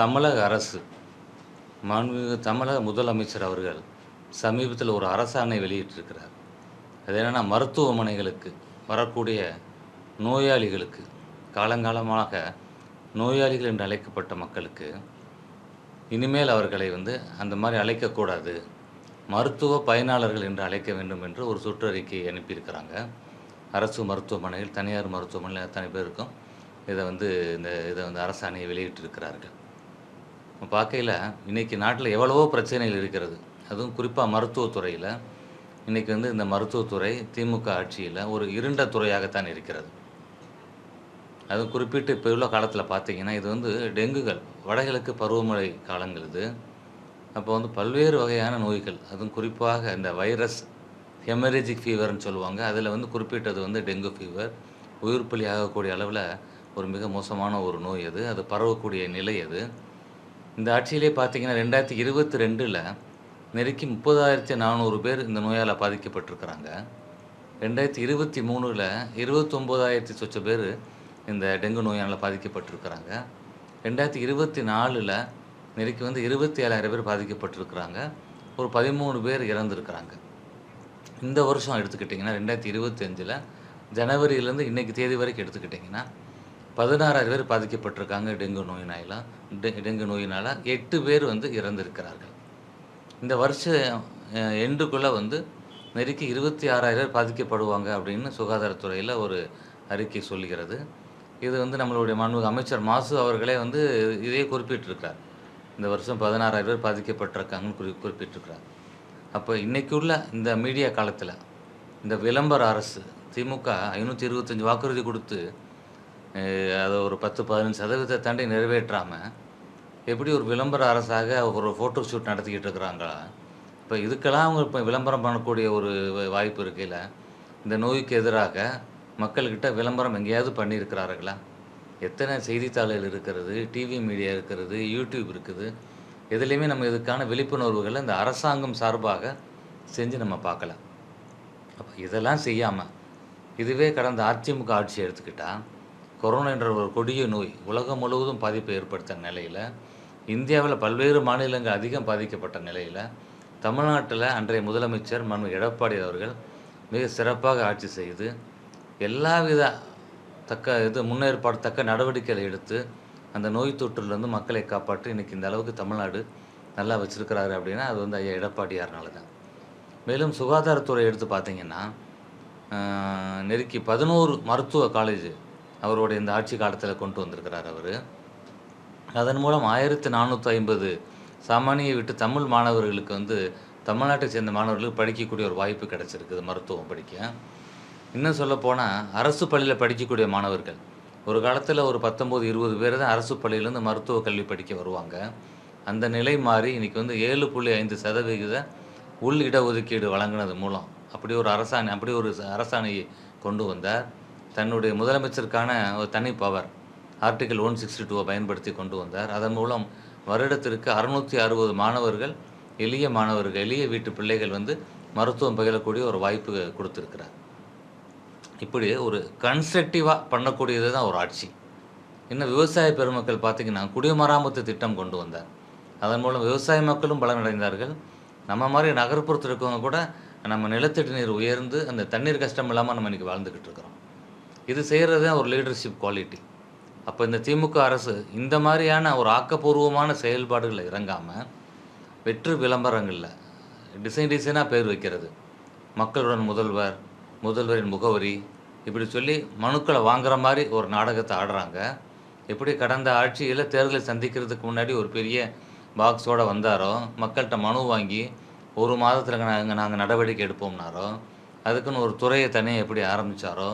தமிழக அரசு மாண்புமிகு தமிழக முதலமைச்சர் அவர்கள் சமீபத்தில் ஒரு அரசாணை வெளியிட்டிருக்கிறார். அது என்னென்னா மருத்துவமனைகளுக்கு வரக்கூடிய நோயாளிகளுக்கு காலங்காலமாக நோயாளிகள் என்று அழைக்கப்பட்ட மக்களுக்கு இனிமேல் அவர்களை வந்து அந்த மாதிரி அழைக்கக்கூடாது மருத்துவ பயனாளர்கள் என்று அழைக்க வேண்டும் என்று ஒரு சுற்றறிக்கையை அனுப்பியிருக்கிறாங்க. அரசு மருத்துவமனைகள் தனியார் மருத்துவமனையில் அத்தனை பேருக்கும் இதை வந்து இந்த இதை வந்து அரசாணையை வெளியிட்டிருக்கிறார்கள். பார்க்கையில் இன்றைக்கி நாட்டில் எவ்வளவோ பிரச்சனைகள் இருக்கிறது. அதுவும் குறிப்பாக மருத்துவத்துறையில் இன்றைக்கி வந்து இந்த மருத்துவத்துறை திமுக ஆட்சியில் ஒரு இருண்ட துறையாகத்தான் இருக்கிறது. அதுவும் குறிப்பிட்டு இப்போ உள்ள காலத்தில் பார்த்தீங்கன்னா இது வந்து டெங்குகள் வடகிழக்கு பருவமழை காலங்கள் இது. அப்போ வந்து பல்வேறு வகையான நோய்கள் அதுவும் குறிப்பாக இந்த வைரஸ் ஹெமரேஜிக் ஃபீவர்னு சொல்லுவாங்க. அதில் வந்து குறிப்பிட்டது வந்து டெங்கு ஃபீவர். உயிர் பலி ஆகக்கூடிய அளவில் ஒரு மிக மோசமான ஒரு நோய் அது. அது பரவக்கூடிய நிலை அது. இந்த ஆட்சியிலே பார்த்தீங்கன்னா ரெண்டாயிரத்தி இருபத்தி ரெண்டில் நெருக்கி முப்பதாயிரத்தி நானூறு பேர் இந்த நோயால் பாதிக்கப்பட்டிருக்கிறாங்க. ரெண்டாயிரத்தி இருபத்தி மூணில் இருபத்தொம்போதாயிரத்தி சொச்ச பேர் இந்த டெங்கு நோயால் பாதிக்கப்பட்டிருக்கிறாங்க. ரெண்டாயிரத்தி இருபத்தி நாலில் நெருக்கி வந்து இருபத்தி ஏழாயிரம் பேர் பாதிக்கப்பட்டிருக்கிறாங்க. ஒரு பதிமூணு பேர் இறந்துருக்கிறாங்க. இந்த வருஷம் எடுத்துக்கிட்டிங்கன்னா ரெண்டாயிரத்தி இருபத்தஞ்சில் ஜனவரியிலேருந்து இன்றைக்கி தேதி வரைக்கும் எடுத்துக்கிட்டிங்கன்னா பதினாறாயிரம் பேர் பாதிக்கப்பட்டிருக்காங்க டெங்கு நோயினால். டெ டெங்கு நோயினால் எட்டு பேர் வந்து இறந்திருக்கிறார்கள். இந்த வருஷம் எண்டுக்குள்ளே வந்து நெருக்கி இருபத்தி ஆறாயிரம் பேர் பாதிக்கப்படுவாங்க அப்படின்னு சுகாதாரத்துறையில் ஒரு அறிக்கை சொல்கிறது இது வந்து நம்மளுடைய மாண்புமிகு அமைச்சர் மாசு அவர்களே வந்து இதே குறிப்பிட்டிருக்கிறார். இந்த வருஷம் பதினாறாயிரம் பேர் பாதிக்கப்பட்டிருக்காங்கன்னு குறி குறிப்பிட்டிருக்கிறார். அப்போ இன்றைக்குள்ள இந்த மீடியா காலத்தில் இந்த விளம்பர அரசு திமுக ஐநூற்றி இருபத்தஞ்சி வாக்குறுதி கொடுத்து அதை ஒரு பத்து பதினஞ்சு சதவீதத்தை தாண்டி நிறைவேற்றாமல் எப்படி ஒரு விளம்பர அரசாக ஒரு ஃபோட்டோ ஷூட் நடத்திக்கிட்டு இருக்கிறாங்களா? இப்போ இதுக்கெல்லாம் அவங்க இப்போ விளம்பரம் பண்ணக்கூடிய ஒரு வாய்ப்பு இருக்கையில் இந்த நோய்க்கு எதிராக மக்கள்கிட்ட விளம்பரம் எங்கேயாவது பண்ணியிருக்கிறார்களா? எத்தனை செய்தித்தாள்கள் இருக்கிறது டிவி மீடியா இருக்கிறது யூடியூப் இருக்குது. எதுலேயுமே நம்ம இதுக்கான விழிப்புணர்வுகளை இந்த அரசாங்கம் சார்பாக செஞ்சு நம்ம பார்க்கலாம். அப்போ இதெல்லாம் செய்யாமல் இதுவே கடந்த அதிமுக ஆட்சி எடுத்துக்கிட்டால் கொரோனா என்ற ஒரு கொடிய நோய் உலகம் முழுவதும் பாதிப்பை ஏற்படுத்த நிலையில் இந்தியாவில் பல்வேறு மாநிலங்கள் அதிகம் பாதிக்கப்பட்ட நிலையில் தமிழ்நாட்டில் அன்றைய முதலமைச்சர் மனு எடப்பாடி அவர்கள் மிக சிறப்பாக ஆட்சி செய்து எல்லாவித தக்க இது முன்னேற்பாடு தக்க நடவடிக்கைகளை எடுத்து அந்த நோய் தொற்றுலேருந்து மக்களை காப்பாற்றி இன்றைக்கி இந்த அளவுக்கு தமிழ்நாடு நல்லா வச்சுருக்கிறாரு அப்படின்னா அது வந்து ஐயா எடப்பாடியார்னால தான் மேலும் சுகாதாரத்துறை எடுத்து பார்த்தீங்கன்னா நெருக்கி பதினோரு மருத்துவ காலேஜ் அவருடைய இந்த ஆட்சி காலத்தில் கொண்டு வந்திருக்கிறார் அவர். அதன் மூலம் ஆயிரத்தி நானூற்றி ஐம்பது சாமானியை விட்டு தமிழ் மாணவர்களுக்கு வந்து தமிழ்நாட்டை சேர்ந்த மாணவர்களுக்கு படிக்கக்கூடிய ஒரு வாய்ப்பு கிடச்சிருக்குது மருத்துவம் படிக்க. இன்னும் சொல்லப்போனால் அரசு பள்ளியில் படிக்கக்கூடிய மாணவர்கள். ஒரு காலத்தில் ஒரு பத்தொம்போது இருபது பேர் தான் அரசு பள்ளியிலேருந்து மருத்துவ கல்வி படிக்க வருவாங்க. அந்த நிலை மாறி இன்றைக்கி வந்து ஏழு புள்ளி ஐந்து சதவிகித உள் இடஒதுக்கீடு வழங்கினது மூலம் அப்படி ஒரு அரசாணை அப்படி ஒரு அரசாணையை கொண்டு வந்தார். தன்னுடைய முதலமைச்சருக்கான ஒரு தனி பவர் ஆர்டிகல் ஒன் சிக்ஸ்டி டூவை பயன்படுத்தி கொண்டு வந்தார். அதன் மூலம் வருடத்திற்கு அறுநூற்றி அறுபது மாணவர்கள் எளிய மாணவர்கள் எளிய வீட்டு பிள்ளைகள் வந்து மருத்துவம் பயிலக்கூடிய ஒரு வாய்ப்பு கொடுத்துருக்கிறார். இப்படி ஒரு கன்ஸ்ட்ரக்டிவாக பண்ணக்கூடியது தான் ஒரு ஆட்சி. இன்னும் விவசாய பெருமக்கள் பார்த்திங்கன்னா குடிமராமத்து திட்டம் கொண்டு வந்தார். அதன் மூலம் விவசாய மக்களும் பலனடைந்தார்கள். நம்ம மாதிரி நகர்ப்புறத்தில் இருக்கவங்க கூட நம்ம நிலத்தடி நீர் உயர்ந்து அந்த தண்ணீர் கஷ்டம் இல்லாமல் நம்ம இன்றைக்கி வாழ்ந்துக்கிட்டு இருக்கிறோம். இது செய்கிறது தான் ஒரு லீடர்ஷிப் குவாலிட்டி அப்போ இந்த திமுக அரசு இந்த மாதிரியான ஒரு ஆக்கப்பூர்வமான செயல்பாடுகளில் இறங்காமல் வெற்று விளம்பரங்களில் டிசைன் டிசைனாக பேர் வைக்கிறது. மக்களுடன் முதல்வர் முதல்வரின் முகவரி இப்படி சொல்லி மனுக்களை வாங்குற மாதிரி ஒரு நாடகத்தை ஆடுறாங்க. எப்படி கடந்த ஆட்சியில் தேர்தலை சந்திக்கிறதுக்கு முன்னாடி ஒரு பெரிய பாக்ஸோடு வந்தாரோ மக்கள்கிட்ட மனு வாங்கி ஒரு மாதத்தில் நாங்கள் நாங்கள் நடவடிக்கை எடுப்போம்னாரோ அதுக்குன்னு ஒரு துறையை தனியாக எப்படி ஆரம்பித்தாரோ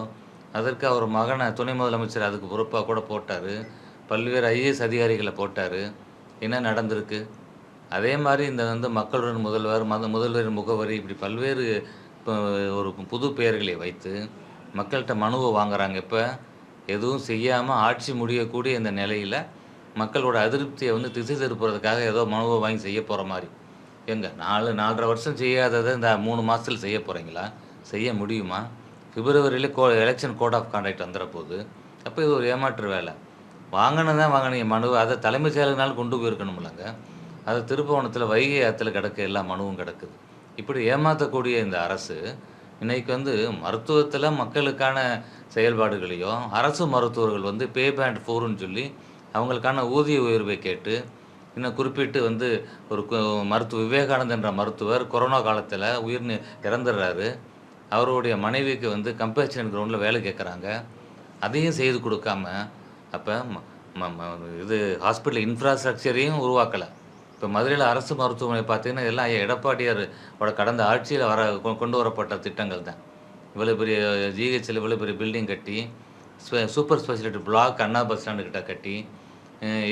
அதற்கு அவர் மகனை துணை முதலமைச்சர் அதுக்கு பொறுப்பாக கூட போட்டார். பல்வேறு ஐஏஎஸ் அதிகாரிகளை போட்டார். என்ன நடந்திருக்கு? அதே மாதிரி இந்த வந்து மக்களுடன் முதல்வர் மத முதல்வரின் முகவரி இப்படி பல்வேறு இப்போ ஒரு புது பெயர்களை வைத்து மக்கள்கிட்ட மனுவை வாங்குறாங்க. இப்போ எதுவும் செய்யாமல் ஆட்சி முடியக்கூடிய இந்த நிலையில் மக்களோட அதிருப்தியை வந்து திசை திருப்புறதுக்காக ஏதோ மனுவை வாங்கி செய்ய போகிற மாதிரி. எங்கே? நாலு நாலரை வருஷம் செய்யாததை இந்த மூணு மாதத்தில் செய்ய போகிறீங்களா செய்ய முடியுமா? பிப்ரவரியில் கோ எலெக்ஷன் கோட் ஆஃப் கான்டாக்ட் வந்துட போகுது அப்போ இது ஒரு ஏமாற்று வேலை. வாங்கினது தான் வாங்கினீங்க மனு அதை தலைமைச் செயலகனாலும் கொண்டு போயிருக்கணும்லங்க. அது திருப்பவனத்தில் வைகை ஆற்றுல கிடக்க எல்லா மனுவும் கிடக்குது. இப்படி ஏமாற்றக்கூடிய இந்த அரசு இன்னைக்கு வந்து மருத்துவத்தில் மக்களுக்கான செயல்பாடுகளையும் அரசு மருத்துவர்கள் வந்து பே பேண்ட் ஃபோர்னு சொல்லி அவங்களுக்கான ஊதிய உயர்வை கேட்டு இன்னும் குறிப்பிட்டு வந்து ஒரு மருத்துவ விவேகானந்தன்ற மருத்துவர் கொரோனா காலத்தில் உயிர் இறந்துடுறாரு அவருடைய மனைவிக்கு வந்து கம்பேஷன் கிரவுண்டில் வேலை கேட்குறாங்க அதையும் செய்து கொடுக்காம அப்போ இது ஹாஸ்பிட்டல் இன்ஃப்ராஸ்ட்ரக்சரையும் உருவாக்கலை. இப்போ மதுரையில் அரசு மருத்துவமனை பார்த்தீங்கன்னா எல்லாம் எடப்பாடியார் கடந்த ஆட்சியில் வர கொ- கொண்டு வரப்பட்ட திட்டங்கள் தான். இவ்வளோ பெரிய ஜிஹெச்சில் இவ்வளோ பெரிய பில்டிங் கட்டி super speciality block Anna bus stand கிட்ட கட்டி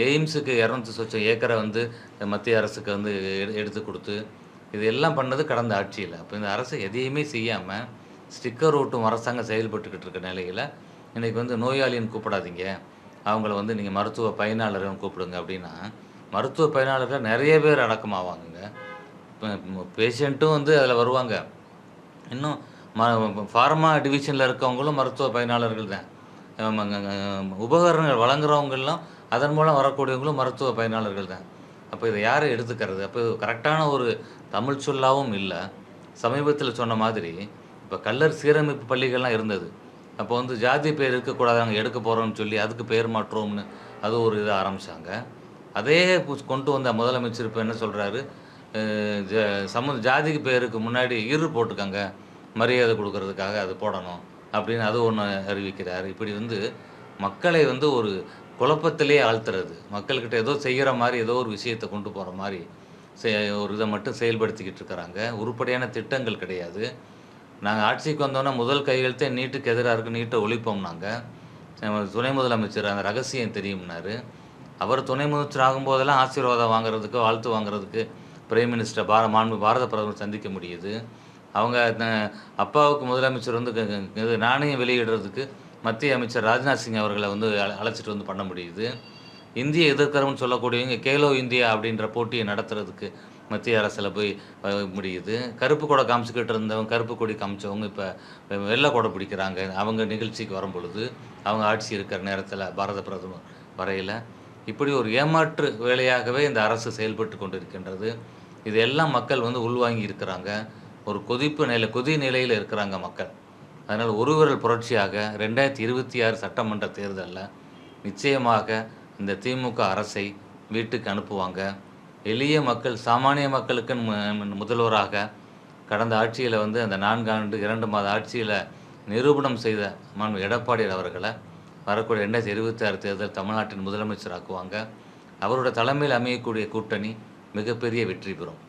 எய்ம்ஸுக்கு இரநூத்தி சொச்சம் ஏக்கரை வந்து மத்திய அரசுக்கு வந்து எடுத்து கொடுத்து இது எல்லாம் பண்ணது கடந்த ஆட்சியில். அப்போ இந்த அரசு எதையுமே செய்யாமல் ஸ்டிக்கர் ஓட்டும் அரசாங்கம் செயல்பட்டுக்கிட்டு இருக்க நிலையில் இன்றைக்கி வந்து நோயாளின்னு கூப்பிடாதீங்க. அவங்கள வந்து நீங்கள் மருத்துவ பயனாளரும் கூப்பிடுங்க அப்படின்னா மருத்துவ பயனாளர்கள் நிறைய பேர் அடக்கமாவாங்க பேஷண்ட்டும் வந்து அதில் வருவாங்க. இன்னும் ம ஃபார்மா டிவிஷனில் இருக்கவங்களும் மருத்துவ பயனாளர்கள் தான். ஆமாங்க, உபகரணங்கள் வழங்குறவங்கெல்லாம் அதன் மூலம் வரக்கூடியவங்களும் மருத்துவ பயனாளர்கள் தான். அப்போ இதை யார் எடுத்துக்கிறது? அப்போ கரெக்டான ஒரு தமிழ் சொல்லாவும் இல்லை. சமீபத்தில் சொன்ன மாதிரி இப்போ கல்லர் சீரமைப்பு பள்ளிகள்லாம் இருந்தது. அப்போ வந்து ஜாதி பேர் இருக்கக்கூடாது நாங்கள் எடுக்க போகிறோம்னு சொல்லி அதுக்கு பேர் மாற்றோம்னு அது ஒரு இதை ஆரம்பித்தாங்க அதே கொண்டு வந்த முதலமைச்சர் இப்போ என்ன சொல்கிறாரு சம ஜாதிக்கு பேருக்கு முன்னாடி இரு போட்டுக்கங்க. மரியாதை கொடுக்கறதுக்காக அது போடணும் அப்படின்னு அது ஒன்று அறிவிக்கிறார். இப்படி வந்து மக்களை வந்து ஒரு குழப்பத்திலே ஆழ்த்துறது. மக்கள்கிட்ட ஏதோ செய்கிற மாதிரி ஏதோ ஒரு விஷயத்தை கொண்டு போகிற மாதிரி செ- ஒரு இதை மட்டும் செயல்படுத்திக்கிட்டு இருக்கிறாங்க. உருப்படியான திட்டங்கள் கிடையாது. நாங்கள் ஆட்சிக்கு வந்தோன்னே முதல் கையெழுத்தே நீட்டுக்கு எதிராக இருக்கு நீட்டை ஒழிப்போம் நாங்கள் துணை முதலமைச்சர் அந்த ரகசியம் தெரியும்னாரு. அவர் துணை முதலமைச்சர் ஆகும்போதெல்லாம் ஆசீர்வாதம் வாங்குறதுக்கு வாழ்த்து வாங்குறதுக்கு பிரைம் மினிஸ்டர் பார மாண்பு பாரத பிரதமர் சந்திக்க முடியுது. அவங்க அப்பாவுக்கு முதலமைச்சர் வந்து க- இது நாணயம் வெளியிடுறதுக்கு மத்திய அமைச்சர் ராஜ்நாத் சிங் அவர்களை வந்து அழ- அழைச்சிட்டு வந்து பண்ண முடியுது. இந்திய எதிர்க்கிறவங்க சொல்லக்கூடியவங்க கேலோ இந்தியா அப்படின்ற போட்டியை நடத்துறதுக்கு மத்திய அரசில் போய் முடியுது. கருப்பு கொடை காமிச்சிக்கிட்டு இருந்தவங்க கருப்பு கொடி காமிச்சவங்க இப்போ வெள்ளை கொடை பிடிக்கிறாங்க. அவங்க நிகழ்ச்சிக்கு வரும் பொழுது அவங்க ஆட்சி இருக்கிற நேரத்தில் பாரத பிரதமர் வரையில் இப்படி ஒரு ஏமாற்று வேலையாகவே இந்த அரசு செயல்பட்டு கொண்டிருக்கின்றது. இதெல்லாம் மக்கள் வந்து உள்வாங்கி இருக்கிறாங்க. ஒரு கொதிப்பு நிலை கொதி நிலையில் இருக்கிறாங்க மக்கள். அதனால் ஒரு விரல் புரட்சியாக ரெண்டாயிரத்தி இருபத்தி ஆறு சட்டமன்ற தேர்தலில் நிச்சயமாக இந்த திமுக அரசை வீட்டுக்கு அனுப்புவாங்க. எளிய மக்கள் சாமானிய மக்களுக்கு மு- முதல்வராக கடந்த ஆட்சியில் வந்து அந்த நான்கு ஆண்டு இரண்டு மாத ஆட்சியில் நிரூபணம் செய்த மாண்பு எடப்பாடி அவர்களை வரக்கூடிய ரெண்டாயிரத்தி இருபத்தி ஆறு தேர்தல் தமிழ்நாட்டின் முதலமைச்சராக்குவாங்க. அவரோட தலைமையில் அமையக்கூடிய கூட்டணி மிகப்பெரிய வெற்றி பெறும்.